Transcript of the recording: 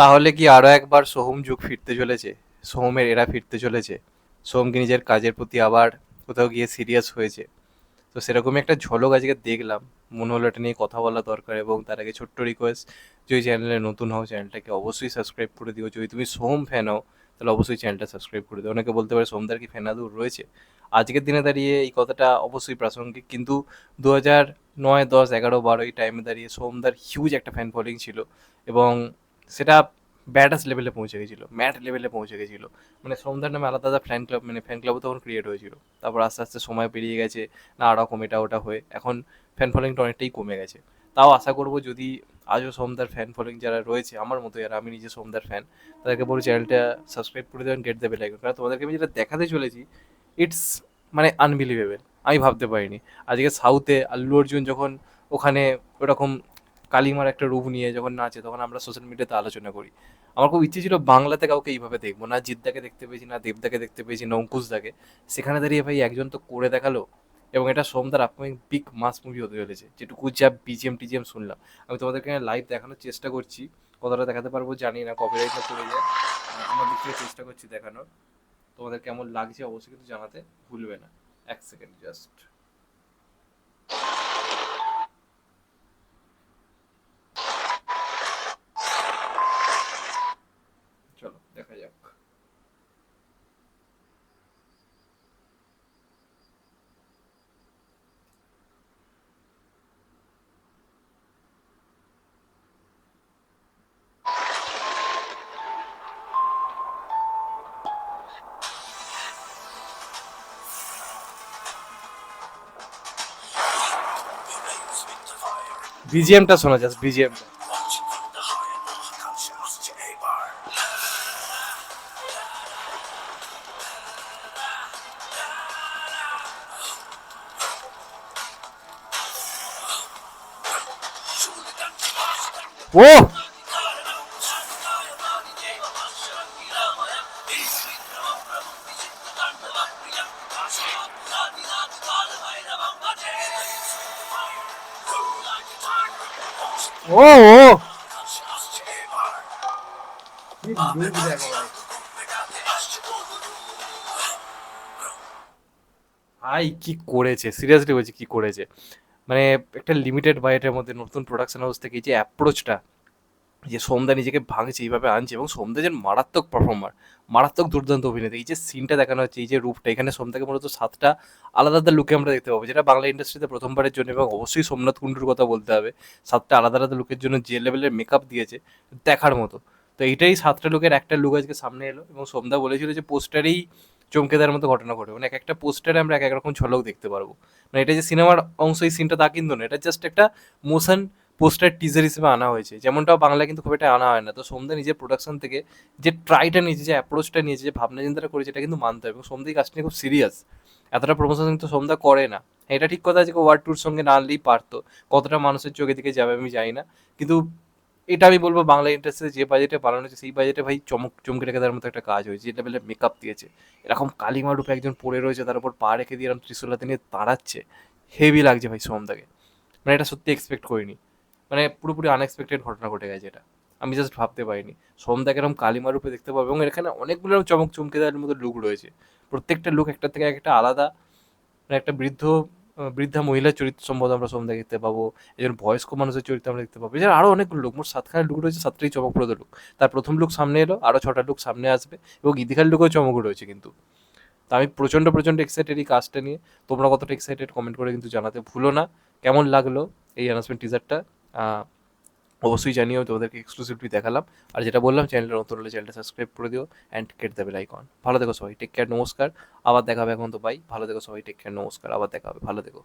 তাহলে কি আরও একবার সোহম যুগ ফিরতে চলেছে? সোহমের এরা ফিরতে চলেছে। সোহম কি নিজের কাজের প্রতি আবার কোথাও গিয়ে সিরিয়াস হয়েছে। তো সেরকমই একটা ঝলক আজকে দেখলাম। মনে হলো এটা নিয়ে কথা বলা দরকার এবং তার আগে ছোট্ট রিকোয়েস্ট যদি চ্যানেলে নতুন হও চ্যানেলটাকে অবশ্যই সাবস্ক্রাইব করে দিও। যদি তুমি সোহম ফ্যান হও, তাহলে অবশ্যই চ্যানেলটা সাবস্ক্রাইব করে দিও। অনেকে বলতে পারে সোমদার কি ফ্যানাদুর রয়েছে? আজকের দিনে দাঁড়িয়ে এই কথাটা অবশ্যই প্রাসঙ্গিক। কিন্তু দু হাজার নয়, দশ, এগারো, বারো এই টাইমে দাঁড়িয়ে সোমদার হিউজ একটা ফ্যান ফলোয়িং ছিল এবং সেটা ব্যাডাস লেভেলে পৌঁছে গেছিল ম্যাট লেভেলে পৌঁছে গেছিল। মানে সোমদার নামে আলাদা আলাদা ফ্যান ক্লাব মানে ফ্যান ক্লাবও তখন ক্রিয়েট হয়েছিল। তারপর আস্তে আস্তে সময় পেরিয়ে গেছে, না রকম এটা ওটা হয়ে। এখন ফ্যান ফলোয়িংটা অনেকটাই কমে গেছে। তাও আশা করব যদি আজও সোমদার ফ্যান ফলোয়িং যারা রয়েছে, আমার মতো যারা, আমি নিজে সোমদার ফ্যান তাদেরকে বলি চ্যানেলটা সাবস্ক্রাইব করে দেবেন গেট দেবে লাইক কারণ তোমাদেরকে আমি যেটা দেখাতে চলেছি ইটস মানে আনবিলিভেবল আমি ভাবতে পারিনি। আজকে সাউথে আল্লু অর্জুন যখন ওখানে ওরকম কালিমার একটা রূপ নিয়ে যখন নাচে, তখন আমরা সোশ্যাল মিডিয়াতে আলোচনা করি। আমার খুব ইচ্ছে ছিল বাংলাতে কাউকে এইভাবে দেখব। না জিদ্দাকে দেখতে পেয়েছি, না দেবদাকে দেখতে পেয়েছি, না অঙ্কুশদাকে। সেখানে দাঁড়িয়ে ভাই একজন তো করে দেখাল এবং এটা সোমদার আপকামিং বিগ মাস মুভি হতে চলেছে, যেটুকু যা বিজিএম টিজিএম শুনলাম। আমি তোমাদেরকে লাইভ দেখানোর চেষ্টা করছি। কতটা দেখাতে পারব জানি না কপিরাইট না পড়ে যায়। আমার দিক থেকে চেষ্টা করছি দেখানোর। তোমাদের কেমন লাগছে অবশ্যই কিন্তু জানাতে ভুলবে না। এক সেকেন্ড জাস্ট বিজিএমটা শোনা যাচ্ছে বিজিএম। ও ও ও। ভাই, কি করেছে সিরিয়াসলি বলছি, কি করেছে মানে একটা লিমিটেড বাজেটের মধ্যে নতুন প্রোডাকশন হাউস থেকে যে অ্যাপ্রোচটা যে সোমদা নিজেকে ভাঙছে, এইভাবে আনছে এবং সোমদা যে মারাত্মক পারফর্মার মারাত্মক দুর্দান্ত অভিনেতা, এই যে সিনটা দেখানো হচ্ছে, এই যে রূপটা, এখানে সোমদাকে মূলত সাতটা আলাদা আলাদা লুকে আমরা দেখতে পাবো, যেটা বাংলা ইন্ডাস্ট্রিতে প্রথমবারের জন্য এবং অবশ্যই সোমনাথ কুণ্ডুর কথা বলতে হবে, সাতটা আলাদা আলাদা লুকের জন্য যে লেভেলের মেকআপ দিয়েছে, দেখার মতো। তো এইটাই সাতটা লুকের একটা লুক আজকে সামনে এলো এবং সোমদা বলেছিল যে পোস্টারেই চমকে দেওয়ার মতো ঘটনা ঘটবে মানে এক একটা পোস্টারে আমরা এক এক রকম ঝলক দেখতে পারব। মানে এটা যে সিনেমার অংশ, এই সিনটা তা কিন্তু না এটা জাস্ট একটা মোশন পোস্টার টিজার হিসেবে আনা হয়েছে। যেমনটাও বাংলা কিন্তু খুব একটা আনা হয় না। তো সোমদা নিজের প্রোডাকশন থেকে যে ট্রাইটা নিয়েছে, যে অ্যাপ্রোচটা নিয়েছে, যে ভাবনা চিন্তাটা করেছে, এটা কিন্তু মানতে হবে। এবং সোমদা এই কাজটা নিয়ে খুব সিরিয়াস এতটা প্রমোশন কিন্তু সোমদা করে না। এটা ঠিক কথা আছে ওয়ার্ড টুর সঙ্গে না আনলেই পারতো। কতটা মানুষের চোখে দিকে যাবে আমি জানি না। কিন্তু এটা আমি বলব বাংলা ইন্ডাস্ট্রিতে যে বাজেটে বানানো হয়েছে, সেই বাজেটে ভাই চমক চমকে রেখে দেওয়ার মতো একটা কাজ হয়েছে যে লেভেলের মেকআপ দিয়েছে। এরকম কালিমা রূপে একজন পড়ে রয়েছে, তার উপর পা রেখে দিয়ে এরকম ত্রিশুলাতে নিয়ে দাঁড়াচ্ছে হেভি লাগছে ভাই সোমদাকে। মানে এটা সত্যি এক্সপেক্ট করিনি। মানে পুরোপুরি আনএক্সপেক্টেড ঘটনা ঘটে গেছে এটা। আমি জাস্ট ভাবতে পারিনি। সোমদাকে এরকম কালিমা রূপে দেখতে পাবো এবং এখানে অনেকগুলো চমক চমকে দেওয়ার মতো লুক রয়েছে। প্রত্যেকটা লুক একটা থেকে একটা আলাদা। মানে একটা বৃদ্ধ বৃদ্ধা মহিলার চরিত্র সম্ভবত আমরা সোমদা দেখতে পাবো। একজন বয়স্ক মানুষের চরিত্র আমরা দেখতে পাবো। এছাড়া আরও অনেকগুলো লোক মোট সাতখানা লুক রয়েছে, সাতটাই চমকপ্রদ লুক তার প্রথম লুক সামনে এলো আরও ছটা লুক সামনে আসবে এবং ইদিকার লুকও চমক রয়েছে কিন্তু। তা আমি প্রচণ্ড প্রচণ্ড এক্সাইটেড এই কাজটা নিয়ে। তোমরা কতটা এক্সাইটেড কমেন্ট করে কিন্তু জানাতে ভুলো না। কেমন লাগল এই অ্যানাউন্সমেন্ট টিজারটা অবশ্যই জানিও, তোমাদেরকে এক্সক্লুসিভলি দেখালাম। আর যেটা বললাম চ্যানেলটা নতুন হলে চ্যানেলটা সাবস্ক্রাইব করে দিও অ্যান্ড কেট দেবে আইকন ভালো দেখো সবাই টেক কেয়ার নমস্কার। আবার দেখাবে এখন তো বাই ভালো দেখো সবাই টেক কেয়ার নমস্কার। আবার দেখাবে ভালো দেখো